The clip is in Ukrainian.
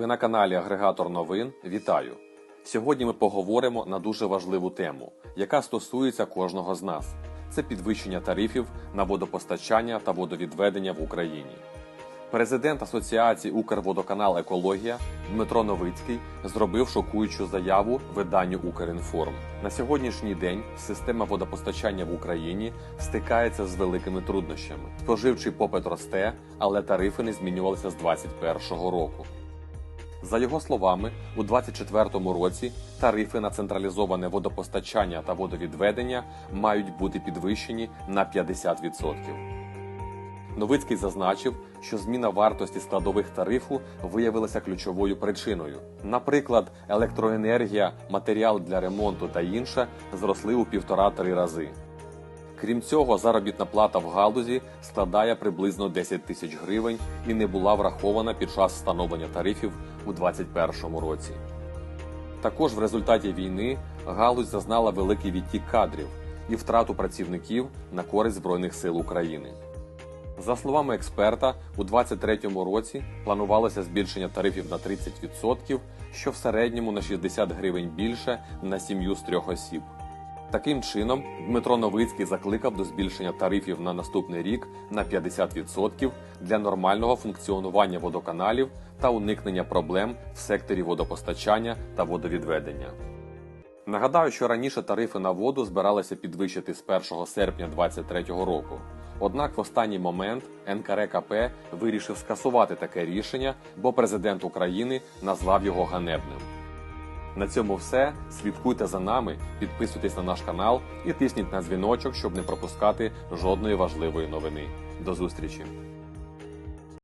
Ви на каналі Агрегатор новин. Вітаю! Сьогодні ми поговоримо на дуже важливу тему, яка стосується кожного з нас. Це підвищення тарифів на водопостачання та водовідведення в Україні. Президент Асоціації Укрводоканал Екологія Дмитро Новицький зробив шокуючу заяву виданню Укрінформ. На сьогоднішній день система водопостачання в Україні стикається з великими труднощами. Споживчий попит росте, але тарифи не змінювалися з 2021 року. За його словами, у 2024 році тарифи на централізоване водопостачання та водовідведення мають бути підвищені на 50%. Новицький зазначив, що зміна вартості складових тарифу виявилася ключовою причиною. Наприклад, електроенергія, матеріал для ремонту та інше зросли у півтора-три рази. Крім цього, заробітна плата в галузі складає приблизно 10 тисяч гривень і не була врахована під час встановлення тарифів у 2021 році. Також в результаті війни галузь зазнала великий відтік кадрів і втрату працівників на користь Збройних сил України. За словами експерта, у 2023 році планувалося збільшення тарифів на 30%, що в середньому на 60 гривень більше на сім'ю з трьох осіб. Таким чином, Дмитро Новицький закликав до збільшення тарифів на наступний рік на 50% для нормального функціонування водоканалів та уникнення проблем в секторі водопостачання та водовідведення. Нагадаю, що раніше тарифи на воду збиралися підвищити з 1 серпня 2023 року. Однак в останній момент НКРКП вирішив скасувати таке рішення, бо президент України назвав його ганебним. На цьому все. Слідкуйте за нами, підписуйтесь на наш канал і тисніть на дзвіночок, щоб не пропускати жодної важливої новини. До зустрічі!